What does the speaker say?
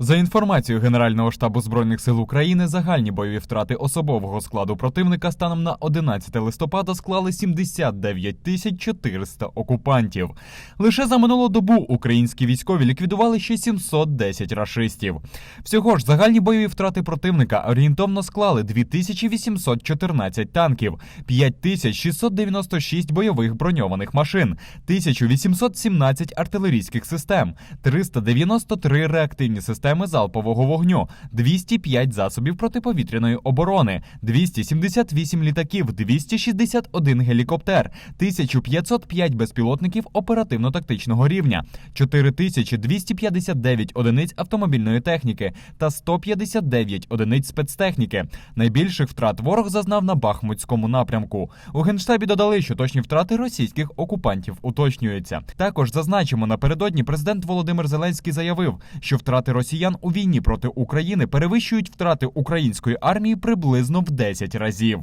За інформацією Генерального штабу збройних сил України, загальні бойові втрати особового складу противника станом на 11 листопада склали 79 тисяч 400 окупантів. Лише за минулу добу українські військові ліквідували ще 710 рашистів. Всього ж загальні бойові втрати противника орієнтовно склали 2814 танків, 5696 бойових броньованих машин, 1817 артилерійських систем, 393 реактивні системи залпового вогню, 205 засобів протиповітряної оборони, 278 літаків, 261 гелікоптер, 1505 безпілотників оперативно-тактичного рівня, 4259 одиниць автомобільної техніки та 159 одиниць спецтехніки. Найбільших втрат ворог зазнав на Бахмутському напрямку. У генштабі додали, що точні втрати російських окупантів уточнюються. Також зазначимо напередодні президент Володимир Зеленський заявив, що втрати росіян у війні проти України перевищують втрати української армії приблизно в 10 разів.